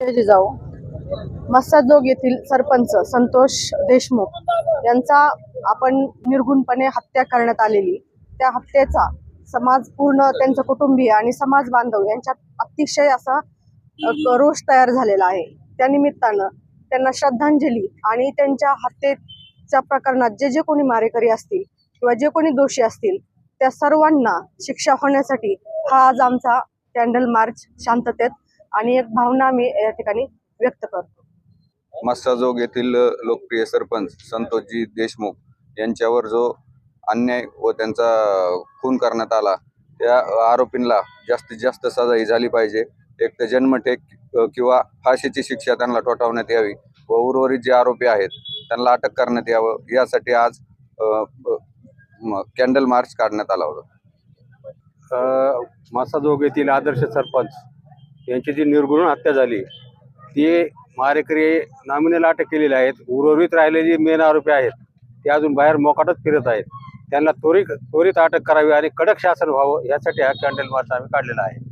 जिजाऊ मस्साजोग येथील सरपंच संतोष देशमुख यांचा आपण निर्गुणपणे हत्या करण्यात आलेली. त्या हत्येचा समाज पूर्ण त्यांचं कुटुंबीय आणि समाज बांधव यांच्यात अतिशय असा रोष तयार झालेला आहे. त्या निमित्तानं त्यांना श्रद्धांजली आणि त्यांच्या हत्येच्या प्रकरणात जे जे कोणी मारेकरी असतील किंवा जे कोणी दोषी असतील त्या सर्वांना शिक्षा होण्यासाठी हा आज आमचा कॅन्डल मार्च शांततेत आणि एक भावना मी या ठिकाणी व्यक्त करतो. मस्साजोग येथील लोकप्रिय सरपंच संतोषजी देशमुख यांच्यावर जो अन्याय व त्यांचा खून करण्यात आला त्या आरोपींना जास्तीत जास्त सजा ही झाली पाहिजे. एक तर जन्मठेक किंवा फाशीची शिक्षा त्यांना ठोठावण्यात यावी व उर्वरित जे आरोपी आहेत त्यांना अटक करण्यात यावं यासाठी आज कॅन्डल मार्च काढण्यात आला होता. मासाजोग येथील आदर्श सरपंच यांची जी निर्गुण हत्या झाली ती मारेकरी नॉमिनल अटक केलेले आहेत. उर्वरित राहिलेले मेन आरोपी आहेत. ते अजून बाहेर मोकाटच फिरत आहेत. त्यांना त्वरित त्वरित अटक करावी आणि कडक शासन व्हावं यासाठी हा कॅन्डल मार्च आम्ही काढलेला आहे.